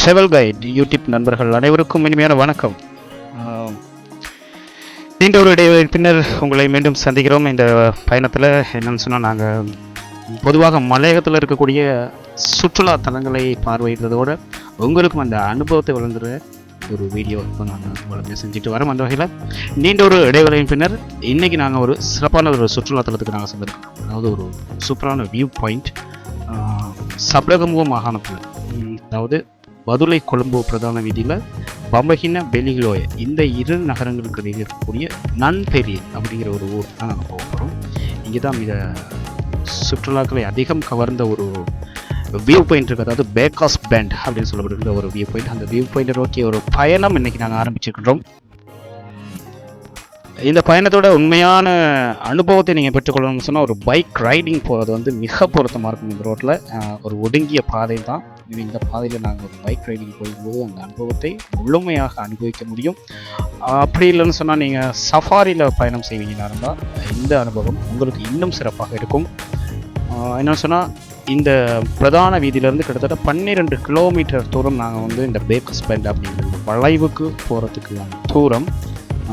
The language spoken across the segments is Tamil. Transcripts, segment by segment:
ட்ரெவல் கைட் யூடியூப் நண்பர்கள் அனைவருக்கும் இனிமையான வணக்கம். நீண்ட ஒரு இடைவெளி பின்னர் உங்களை மீண்டும் சந்திக்கிறோம். இந்த பயணத்தில் என்னன்னு சொன்னால் நாங்கள் பொதுவாக மலையகத்தில் இருக்கக்கூடிய சுற்றுலா தலங்களை பார்வையிடுறதோடு உங்களுக்கும் அந்த அனுபவத்தை வழங்குற ஒரு வீடியோ இப்போ நாங்கள் வளர்ந்து செஞ்சுட்டு வரோம். அந்த வகையில் நீண்ட ஒரு இடைவெளியின் பின்னர் இன்றைக்கி நாங்கள் ஒரு சிறப்பான ஒரு சுற்றுலா தலத்துக்கு நாங்கள் சென்றிருக்கோம். அதாவது ஒரு சூப்பரான வியூ பாயிண்ட் சப்ரகமுக மாகாணத்தில். அதாவது மதுரை கொழும்பு பிரதான வீதியில் பம்பகின பெலிகிலோய இந்த இரு நகரங்களுக்கு இடையில் இருக்கக்கூடிய நன்பெரிய அப்படிங்கிற ஒரு ஊர் தான் நாங்கள் போக போகிறோம் இங்கே தான் மிக சுற்றுலாக்களை அதிகம் கவர்ந்த ஒரு வியூ பாயிண்ட் இருக்குது அதாவது பேக்காஸ் பேண்ட் அப்படின்னு சொல்லப்படுகிற ஒரு வியூ பாயிண்ட் அந்த வியூ பாயிண்டை நோக்கி ஒரு பயணம் இன்றைக்கி நாங்கள் ஆரம்பிச்சிருக்கிறோம் இந்த பயணத்தோட உண்மையான அனுபவத்தை நீங்கள் பெற்றுக்கொள்ளணும்னு சொன்னால் ஒரு பைக் ரைடிங் போகிறது வந்து மிக பொருத்தமாக இருக்கும் இந்த ரோட்டில் ஒரு ஒடுங்கிய பாதை தான். இந்த பாதையில் நாங்கள் ஒரு பைக் ரைடிங் போகும்போது அந்த அனுபவத்தை முழுமையாக அனுபவிக்க முடியும். அப்படி இல்லைன்னு சொன்னால் நீங்கள் சஃபாரியில் பயணம் செய்வீங்கன்னா இருந்தால் இந்த அனுபவம் உங்களுக்கு இன்னும் சிறப்பாக இருக்கும். என்னென்னு சொன்னால் இந்த பிரதான வீதியிலேருந்து கிட்டத்தட்ட பன்னிரெண்டு கிலோமீட்டர் தூரம் நாங்கள் வந்து இந்த பேக்கஸ் பேண்ட் அப்படிங்கிற வளைவுக்கு போகிறதுக்கு தூரம்.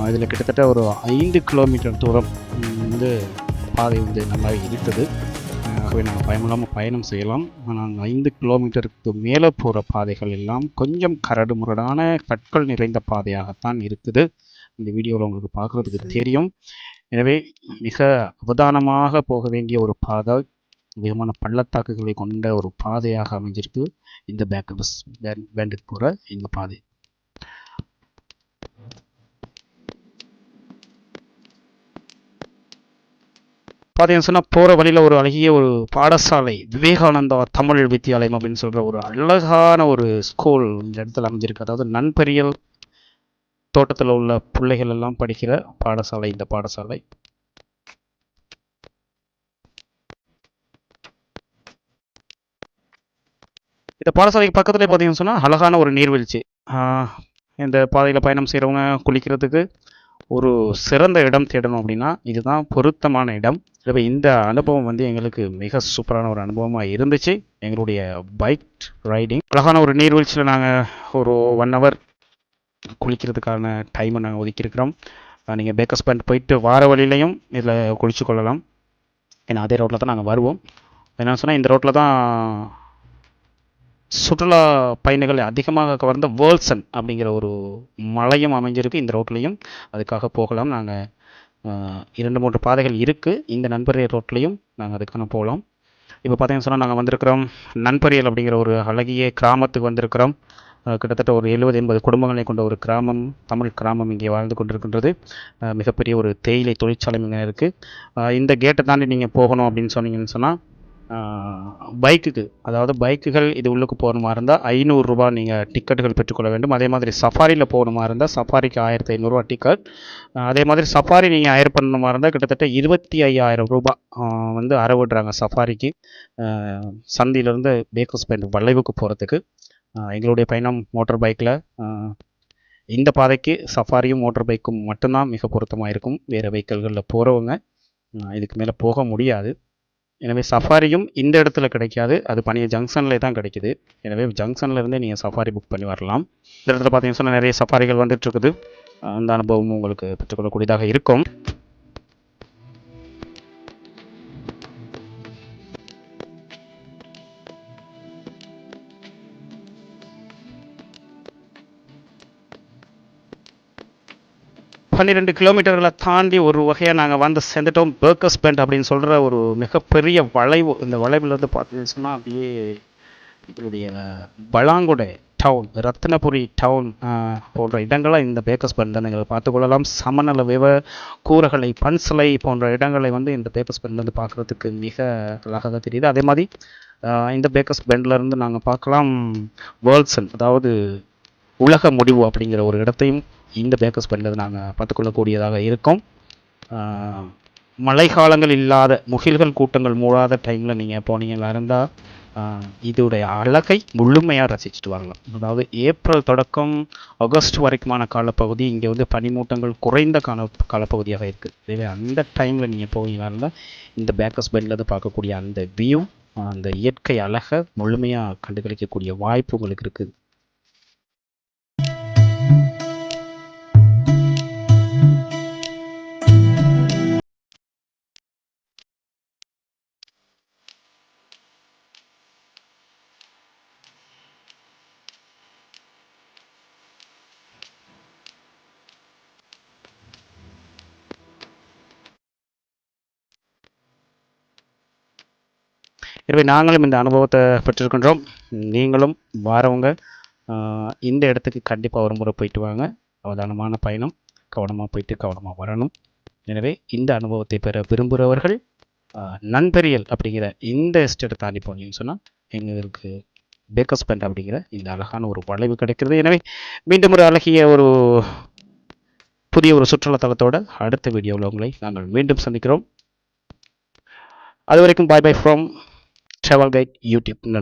இதில் கிட்டத்தட்ட ஒரு ஐந்து கிலோமீட்டர் தூரம் வந்து பாதை வந்து நல்லா இருக்குது ஆகவே நாங்கள் பயமில்லாமல் பயணம் செய்யலாம். ஆனால் ஐந்து கிலோமீட்டருக்கு மேலே போகிற பாதைகள் எல்லாம் கொஞ்சம் கரடு முரடான கற்கள் நிறைந்த பாதையாகத்தான் இருக்குது. இந்த வீடியோவில் உங்களுக்கு பார்க்குறதுக்கு தெரியும். எனவே மிக அவதானமாக போக வேண்டிய ஒரு பாதை அதிகமான பள்ளத்தாக்குகளை கொண்ட ஒரு பாதையாக அமைஞ்சிருக்கு. இந்த பேக் பஸ் பேண்டுக்கு போகிற இந்த பாதை. பார்த்தீங்கன்னு சொன்னால் போகிற வழியில் ஒரு அழகிய ஒரு பாடசாலை விவேகானந்தா தமிழ் வித்தியாலயம் அப்படின்னு சொல்கிற ஒரு அழகான ஒரு ஸ்கூல் இந்த இடத்துல அமைஞ்சிருக்கு. அதாவது நண்பரியல் தோட்டத்தில் உள்ள பிள்ளைகள் எல்லாம் படிக்கிற பாடசாலை இந்த பாடசாலை. இந்த பாடசாலைக்கு பக்கத்துலேயே பார்த்தீங்கன்னு சொன்னால் அழகான ஒரு நீர்வீழ்ச்சி. இந்த பாதையில் பயணம் செய்கிறவங்க குளிக்கிறதுக்கு ஒரு சிறந்த இடம் தேடணும் அப்படின்னா இதுதான் பொருத்தமான இடம். இப்போ இந்த அனுபவம் வந்து எங்களுக்கு மிக சூப்பரான ஒரு அனுபவமாக இருந்துச்சு. எங்களுடைய பைக் ரைடிங் அழகான ஒரு நீர்வீழ்ச்சியில் நாங்கள் ஒரு ஒன் ஹவர் குளிக்கிறதுக்கான டைமை நாங்கள் ஒதுக்கியிருக்கிறோம் நீங்கள் பேக்கஸ் பாயிண்ட் போயிட்டு வார வழியிலையும் இதில் குளிச்சு கொள்ளலாம். ஏன்னா அதே ரோட்டில் தான் நாங்கள் வருவோம். என்ன சொன்னால் இந்த ரோட்டில் தான் சுற்றுலா பயணிகளை அதிகமாக கவர்ந்த வேர்ல்சன் அப்படிங்கிற ஒரு மலையும் அமைஞ்சிருக்கு. இந்த ரோட்லேயும் அதுக்காக போகலாம். நாங்கள் இரண்டு மூன்று பாதைகள் இருக்குது இந்த நண்பரியல் ரோட்லேயும் நாங்கள் அதுக்கான போகலாம் இப்போ பார்த்தீங்கன்னு சொன்னால் நாங்கள் வந்திருக்கிறோம் நண்பரியல் அப்படிங்கிற ஒரு அழகிய கிராமத்துக்கு வந்திருக்கிறோம். கிட்டத்தட்ட ஒரு எழுபது எண்பது குடும்பங்களை கொண்ட ஒரு கிராமம் தமிழ் கிராமம் இங்கே வாழ்ந்து கொண்டிருக்கின்றது. மிகப்பெரிய ஒரு தேயிலை தொழிற்சாலை இங்கே இருக்குது இந்த கேட்டை தாண்டி நீங்கள் போகணும் அப்படின்னு சொன்னீங்கன்னு சொன்னால் பைக்குக்கு அதாவது பைக்குகள் இது உள்ளுக்கு போகணுமா இருந்தால் ஐநூறுரூபா நீங்கள் டிக்கெட்டுகள் பெற்றுக்கொள்ள வேண்டும். அதே மாதிரி சஃபாரியில் போகணுமா இருந்தால் சஃபாரிக்கு ஆயிரத்தி ஐநூறுரூவா டிக்கெட். அதே மாதிரி சஃபாரி நீங்கள் ஹயர் பண்ணணுமா இருந்தால் கிட்டத்தட்ட இருபத்தி ஐயாயிரம் ரூபா வந்து அறவிடுறாங்க சஃபாரிக்கு. சந்தியிலேருந்து பேக்கஸ் பாயிண்ட் வளைவுக்கு போகிறதுக்கு எங்களுடைய பயணம் மோட்டார் பைக்கில் இந்த பாதைக்கு சஃபாரியும் மோட்டர் பைக்கும் மட்டும்தான் மிக பொருத்தமாக இருக்கும். வேறு வெஹிக்கிள்களில் போகிறவங்க இதுக்கு மேலே போக முடியாது. எனவே சஃபாரியும் இந்த இடத்துல கிடைக்காது. அது பனிய ஜங்ஷனில் தான் கிடைக்குது. எனவே ஜங்ஷன்லேருந்தே நீங்கள் சஃபாரி புக் பண்ணி வரலாம். இந்த இடத்துல பார்த்தீங்கன்னா சொன்னால் நிறைய சஃபாரிகள் வந்துட்டுருக்குது. அந்த அனுபவமும் உங்களுக்கு பெற்றுக்கொள்ளக்கூடியதாக இருக்கும். பன்னிரெண்டு கிலோமீட்டர்களை தாண்டி ஒரு வகையாக நாங்கள் வந்து சேர்ந்துட்டோம். பேர்கஸ் பெண்ட் அப்படின்னு சொல்கிற ஒரு மிகப்பெரிய வளைவு இந்த வளைவுலேருந்து பார்த்தீங்கன்னா சொன்னால் அப்படியே இதனுடைய பலாங்குடை டவுன் ரத்னபுரி டவுன் போன்ற இடங்களை இந்த பேக்கஸ் பெண்ட் தான் நீங்கள் பார்த்துக்கொள்ளலாம் சமநல விவ கூரகளை பன்சலை போன்ற இடங்களை வந்து இந்த பேக்கஸ் பெண்ட்லேருந்து பார்க்குறதுக்கு மிக அழகாக தெரியுது. அதே மாதிரி இந்த பேக்கஸ் பெண்ட்லேருந்து நாங்கள் பார்க்கலாம். வேர்ல்ட்ஸன் அதாவது உலக முடிவு அப்படிங்கிற ஒரு இடத்தையும் இந்த பேக்கஸ் பெண்ணில் நாங்கள் பார்த்துக்கொள்ளக்கூடியதாக இருக்கும். மழை மழைக்காலங்கள் இல்லாத முகில்கள் கூட்டங்கள் மூடாத டைமில் நீங்கள் போனீங்களா இருந்தால் இதோடைய அழகை முழுமையாக ரசிச்சுட்டு வரலாம். அதாவது ஏப்ரல் தொடக்கம் ஆகஸ்ட் வரைக்குமான காலப்பகுதி இங்கே வந்து பனிமூட்டங்கள் குறைந்த கால காலப்பகுதியாக இருக்குது இதுவே அந்த டைமில் நீங்கள் போவீங்களா இருந்தால் இந்த பேக்கஸ் பெண்ணில் பார்க்கக்கூடிய அந்த வியூ அந்த இயற்கை அழகை முழுமையாக கண்டுகளிக்கக்கூடிய வாய்ப்பு உங்களுக்கு இருக்குது. எனவே நாங்களும் இந்த அனுபவத்தை பெற்றிருக்கின்றோம். நீங்களும் வாரவங்க இந்த இடத்துக்கு கண்டிப்பாக ஒரு முறை போயிட்டு வாங்க. அவதானமான பயணம். கவனமாக போயிட்டு கவனமாக வரணும். எனவே இந்த அனுபவத்தை பெற விரும்புகிறவர்கள் நண்பரியல் அப்படிங்கிற இந்த எஸ்டேட்டை தாண்டி போனீங்கன்னு சொன்னால் எங்களுக்கு பேக்கஸ் பெண்ட் அப்படிங்கிற இந்த அழகான ஒரு வளைவு கிடைக்கிறது. எனவே மீண்டும் ஒரு அழகிய ஒரு புதிய ஒரு சுற்றுலாத்தலத்தோட அடுத்த வீடியோவில் உங்களை நாங்கள் மீண்டும் சந்திக்கிறோம். அது வரைக்கும் bye bye from travel guide YouTube நண்பர்